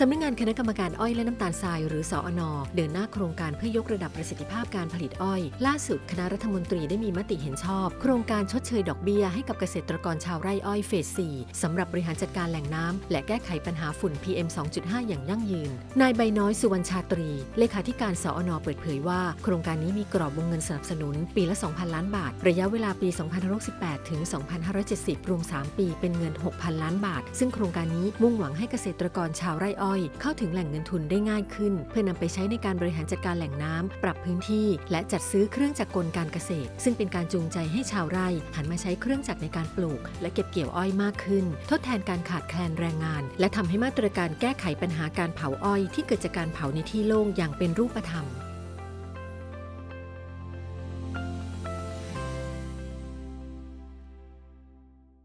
สำนักงานคณะกรรมการอ้อยและน้ำตาลทรายหรือสอนอเดินหน้าโครงการเพื่อยกระดับประสิทธิภาพการผลิตอ้อย ล่าสุดคณะรัฐมนตรีได้มีมติเห็นชอบ โครงการชดเชยดอกเบี้ยให้กับเกษตรกรชาวไร่อ้อยเฟส 4 สำหรับบริหารจัดการแหล่งน้ำและแก้ไขปัญหาฝุ่น PM 2.5 อย่างยั่งยืน นายใบน้อยสุวรรณชาตรี เลขาธิการสอนอเปิดเผยว่า โครงการนี้มีกรอบวงเงินสนับสนุน ปีละ 2,000 ล้านบาท ระยะเวลาปี 2568ถึง 2570 รวม 3 ปีเป็นเงิน 6,000 ล้านบาท ซึ่งโครงการนี้มุ่งหวังให้เกษตรกรชาวไร่อ้อยเข้าถึงแหล่งเงินทุนได้ง่ายขึ้น เพื่อนำไปใช้ในการบริหารจัดการแหล่งน้ำปรับพื้นที่ และจัดซื้อเครื่องจักรกลการเกษตร ซึ่งเป็นการจูงใจให้ชาวไร่หันมาใช้เครื่องจักรในการปลูก และเก็บเกี่ยวอ้อยมากขึ้น ทดแทนการขาดแคลนแรงงาน และทำให้มาตรการแก้ไขปัญหาการเผาอ้อย ที่เกิดจากการเผาในที่โล่งอย่างเป็นรูปธรรม